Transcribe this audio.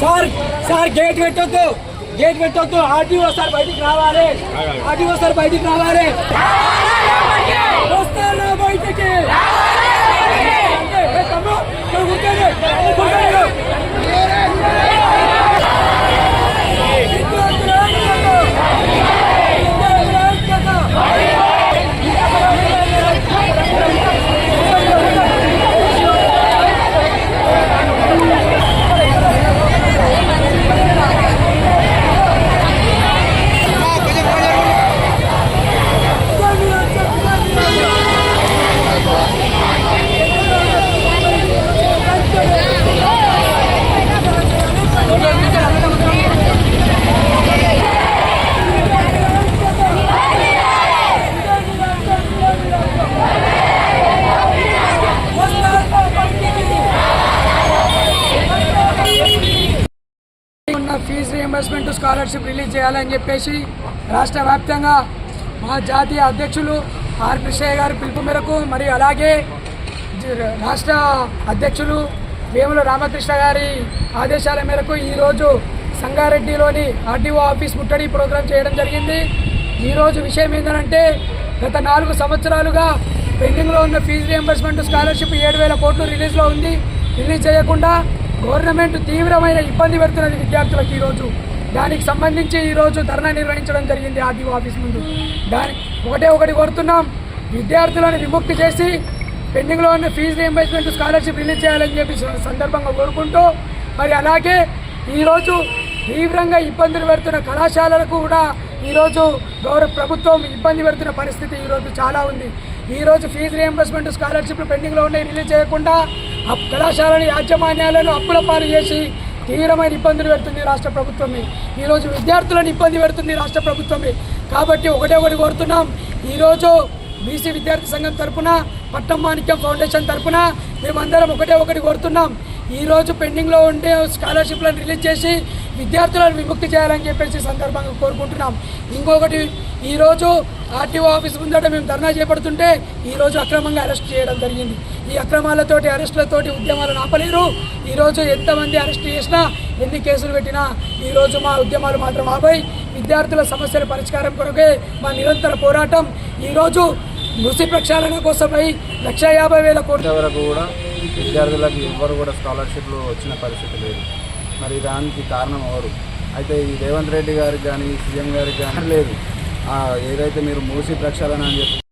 Sir sir gate పెట్టొద్దు gate పెట్టొద్దు RTO sir బయటికి రావాలి ఆర్టీఓ సార్ బయటికి రావాలి వస్తారా బయటికి రియంబర్స్మెంట్ స్కాలర్షిప్ రిలీజ్ చేయాలని చెప్పేసి రాష్ట్ర వ్యాప్తంగా మా జాతీయ అధ్యక్షులు ఆర్ కృష్ణయ్య గారి పిలుపు మేరకు మరియు అలాగే రాష్ట్ర అధ్యక్షులు వేముల రామకృష్ణ గారి ఆదేశాల మేరకు ఈరోజు సంగారెడ్డిలోని ఆర్టీఓ ఆఫీస్ ముట్టడి ప్రోగ్రాం చేయడం జరిగింది. ఈరోజు విషయం ఏంటంటే గత నాలుగు సంవత్సరాలుగా పెండింగ్లో ఉన్న ఫీజు రియంబర్స్మెంట్ స్కాలర్షిప్ ఏడు వేల కోట్లు రిలీజ్లో ఉంది. రిలీజ్ చేయకుండా గవర్నమెంట్ తీవ్రమైన ఇబ్బంది పెడుతున్నది విద్యార్థులకు ఈరోజు. దానికి సంబంధించి ఈరోజు ధర్నా నిర్వహించడం జరిగింది ఆర్టీఓ ఆఫీస్ ముందు. దాని ఒకటే ఒకటి కోరుతున్నాం. విద్యార్థులను విముక్తి చేసి పెండింగ్లో ఉన్న ఫీజు రీఎంబర్స్మెంట్ స్కాలర్షిప్ రిలీజ్ చేయాలని చెప్పి సందర్భంగా కోరుకుంటూ మరి అలాగే ఈరోజు తీవ్రంగా ఇబ్బందులు పెడుతున్న కళాశాలలకు కూడా ఈరోజు గౌరవ ప్రభుత్వం ఇబ్బంది పెడుతున్న పరిస్థితి ఈరోజు చాలా ఉంది. ఈరోజు ఫీజు రీఎంబర్స్మెంట్ స్కాలర్షిప్ పెండింగ్లో ఉన్నాయి రిలీజ్ చేయకుండా ఆ కళాశాలని యాజమాన్యాలను అప్పుల పాలు చేసి తీవ్రమైన ఇబ్బందులు పెడుతుంది రాష్ట్ర ప్రభుత్వమే ఈరోజు విద్యార్థులను ఇబ్బంది పెడుతుంది రాష్ట్ర ప్రభుత్వమే కాబట్టి ఒకటే ఒకటి కోరుతున్నాం. ఈరోజు బీసీ విద్యార్థి సంఘం తరపున పట్టం మాణిక్యం ఫౌండేషన్ తరపున మేమందరం ఒకటే ఒకటి కోరుతున్నాం. ఈరోజు పెండింగ్లో ఉండే స్కాలర్షిప్లను రిలీజ్ చేసి విద్యార్థులను విముక్తి చేయాలని చెప్పేసి సందర్భంగా కోరుకుంటున్నాం. ఇంకొకటి ఈరోజు ఆర్టీఓ ఆఫీస్ ముందట మేము ధర్నా చేపడుతుంటే ఈరోజు అక్రమంగా అరెస్ట్ చేయడం జరిగింది. ఈ అక్రమాలతోటి అరెస్టులతోటి ఉద్యమాలను ఆపలేరు. ఈరోజు ఎంతమంది అరెస్ట్ చేసినా ఎన్ని కేసులు పెట్టినా ఈరోజు మా ఉద్యమాలు మాత్రం ఆపై విద్యార్థుల సమస్యల పరిష్కారం కొరకే మా నిరంతర పోరాటం. ఈరోజు మృతి ప్రక్షాళన కోసమై లక్ష యాభై వేల కోట్ల వరకు కూడా విద్యార్థులకు ఎవ్వరు కూడా స్కాలర్షిప్లు వచ్చిన పరిస్థితి లేదు. మరి దానికి కారణం ఎవరు? అయితే ఈ రేవంత్ రెడ్డి గారికి కానీ సీఎం గారికి కానీ లేదు. ఏదైతే మీరు మూసి ప్రక్షాళన అని చెప్పి